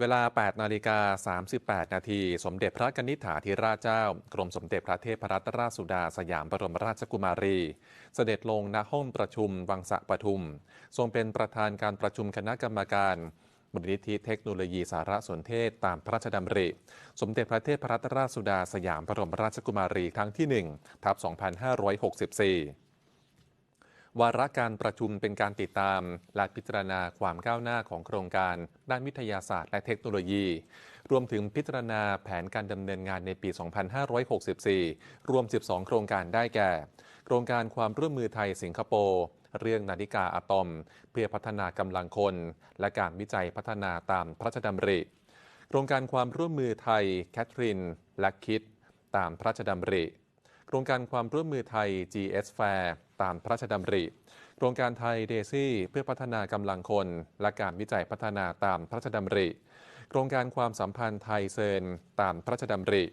เวลา 8 นาฬิกา 38 นาที สมเด็จพระกนิษฐาธิราชเจ้า กรมสมเด็จพระเทพรัตนราชสุดาสยามบรมราชกุมารี เสด็จลงณห้องประชุมวังสะปทุม ทรงเป็นประธานการประชุมคณะกรรมการมูลนิธิเทคโนโลยีสารสนเทศตามพระราชดำริ สมเด็จพระเทพรัตนราชสุดาสยามบรมราชกุมารีครั้งที่ 1 ทับ 2564 วาระการประชุมเป็นการติดตาม และพิจารณาความก้าวหน้าของโครงการ ด้านวิทยาศาสตร์และเทคโนโลยี รวมถึงพิจารณาแผนการดำเนินงานในปี 2564 รวม 12 โครงการได้แก่ โครงการความร่วมมือไทยสิงคโปร์เรื่องนาฬิกาอะตอม เพื่อพัฒนากำลังคน และการวิจัยพัฒนาตามพระราชดำริ โครงการความร่วมมือไทยแคทริน และคิด ตามพระราชดำริ โครงการความร่วมมือไทย GS Fair ตามพระราชดำริ โครงการไทยเดซี่เพื่อพัฒนากำลังคน และการวิจัยพัฒนาตามพระราชดำริ โครงการความสัมพันธ์ไทยเซนตามพระราชดำริ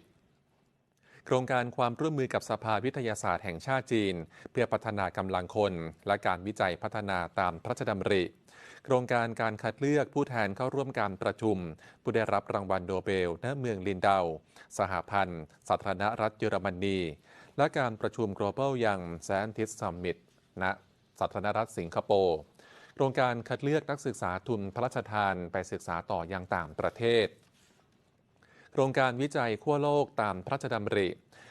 โครงการความร่วมมือกับสภาวิทยาศาสตร์แห่งชาติจีน เพื่อพัฒนากำลังคน และการวิจัยพัฒนาตามพระราชดำริโครงการการคัดเลือกผู้แทนเข้าร่วมการประชุม ผู้ได้รับรางวัลโนเบลณเมืองลินเดา สหพันธ์สาธารณรัฐเยอรมนี และการประชุม Global Young Scientist Summit ณสาธารณรัฐสิงคโปร์โครงการคัดเลือกนักศึกษาทุนพระราชทานไปศึกษาต่อยังต่างประเทศ โครงการวิจัยขั้วโลกตามพระราชดำริ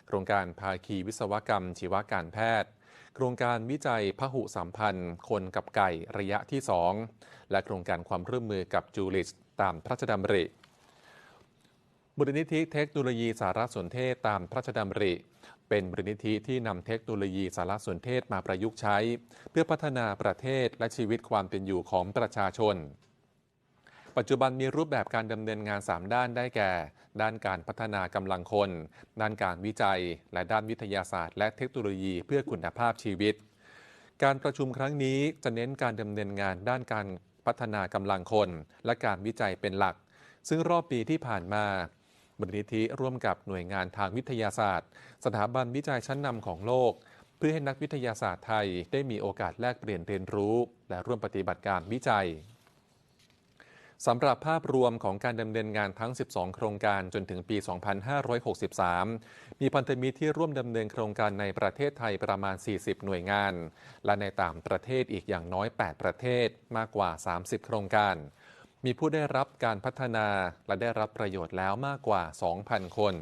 โครงการภาคีวิศวกรรม ชีวการแพทย์ โครงการวิจัยพหุสัมพันธ์ คนกับไก่ระยะที่ 2 และโครงการความร่วมมือกับจูลิสตามพระราชดำริ มูลนิธิเทคโนโลยีสารสนเทศตามพระราชดำริ เป็นมูลนิธิที่นำเทคโนโลยีสารสนเทศมาประยุกต์ใช้ เพื่อพัฒนาประเทศและชีวิตความเป็นอยู่ของประชาชน ปัจจุบันมีรูปแบบการดำเนินงาน 3 ด้านได้แก่ ด้านการพัฒนากำลังคน ด้านการวิจัย และด้านวิทยาศาสตร์ และเทคโนโลยีเพื่อคุณภาพชีวิต การประชุมครั้งนี้จะเน้นการดำเนินงาน ด้านการพัฒนากำลังคน และการวิจัยเป็นหลัก ซึ่งรอบปีที่ผ่านมา มูลนิธิร่วมกับหน่วยงานทางวิทยาศาสตร์ สถาบันวิจัยชั้นนำของโลก เพื่อให้นักวิทยาศาสตร์ไทยได้มีโอกาสแลกเปลี่ยนเรียนรู้ และร่วมปฏิบัติการวิจัยสำหรับภาพรวมของการดำเนินงานทั้ง 12 โครงการจนถึงปี 2563 มีพันธมิตรที่ร่วมดำเนินโครงการในประเทศไทยประมาณ 40 หน่วยงาน และในต่างประเทศอีกอย่างน้อย 8 ประเทศมากกว่า 30 โครงการ มีผู้ได้รับการพัฒนาและได้รับประโยชน์แล้วมากกว่า 2,000 คน